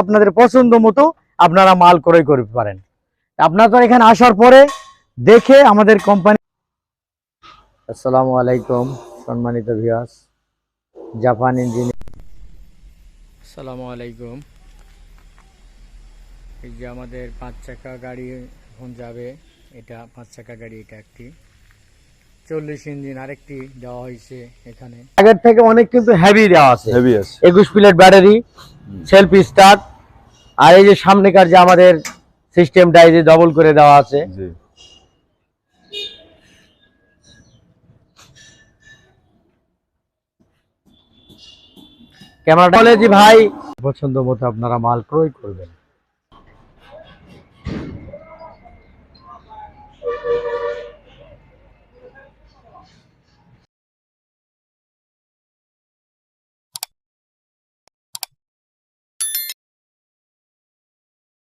আপনাদের পছন্দ মতো আপনারা মাল ক্রয় করতে পারেন। আপনারা এখানে আসার পরে দেখে আমাদের কোম্পানি আসসালামু আলাইকুম সম্মানিত ভিউয়ার্স জাপান ইঞ্জিনিয়ার আসসালামু আলাইকুম এই যে আমাদের পাঁচ চাকা গাড়ি এখন যাবে। এটা পাঁচ চাকা গাড়ি এটা একটি। চল্লিশ ইঞ্জিন আরেকটি দেওয়া হয়েছে এখানে। আগের থেকে অনেক কিন্তু হেভি দেওয়া আছে। হেভি আছে। একুশ প্লেট ব্যাটারি সেলফ স্টার্ট আর এই যে সামনেকার যে আমাদের সিস্টেমটা এই যে ডবল করে দেওয়া আছে। ক্যামেরা ক্যামেরাটা বলে যে ভাই পছন্দ মতো আপনারা মাল ক্রয় করবেন।